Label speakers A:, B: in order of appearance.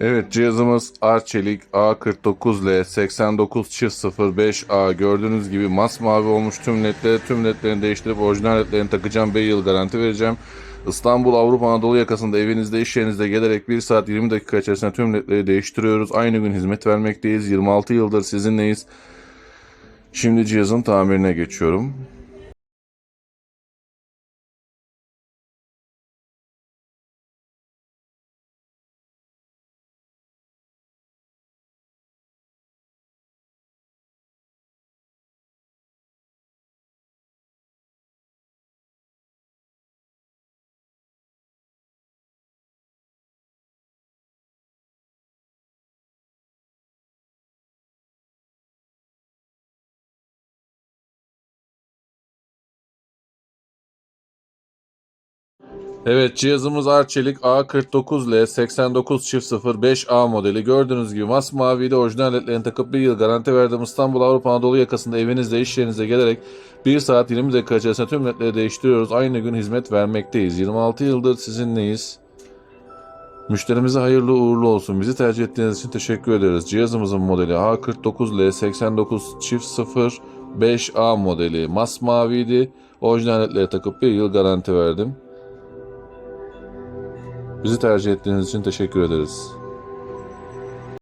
A: Evet cihazımız Arçelik A49L 89 çift 05A gördüğünüz gibi masmavi olmuş tüm ledleri tüm ledlerini değiştirip orijinal ledlerini takacağım 1 yıl garanti vereceğim. İstanbul Avrupa Anadolu yakasında evinizde iş yerinizde gelerek 1 saat 20 dakika içerisinde tüm ledleri değiştiriyoruz. Aynı gün hizmet vermekteyiz. 26 yıldır sizinleyiz. Şimdi cihazın tamirine geçiyorum. Evet cihazımız Arçelik A49L 89 çift 05A modeli. Gördüğünüz gibi masmavi de orijinal ledlerini takıp bir yıl garanti verdim. İstanbul Avrupa Anadolu yakasında evinizde iş yerinize gelerek 1 saat 20 dakika içerisinde tüm ledleri değiştiriyoruz. Aynı gün hizmet vermekteyiz. 26 yıldır sizinleyiz. Müşterimize hayırlı uğurlu olsun. Bizi tercih ettiğiniz için teşekkür ederiz. Cihazımızın modeli A49L 89 çift 0 5A modeli. Masmaviydi. Orijinal ledleri takıp bir yıl garanti verdim. Bizi tercih ettiğiniz için teşekkür ederiz.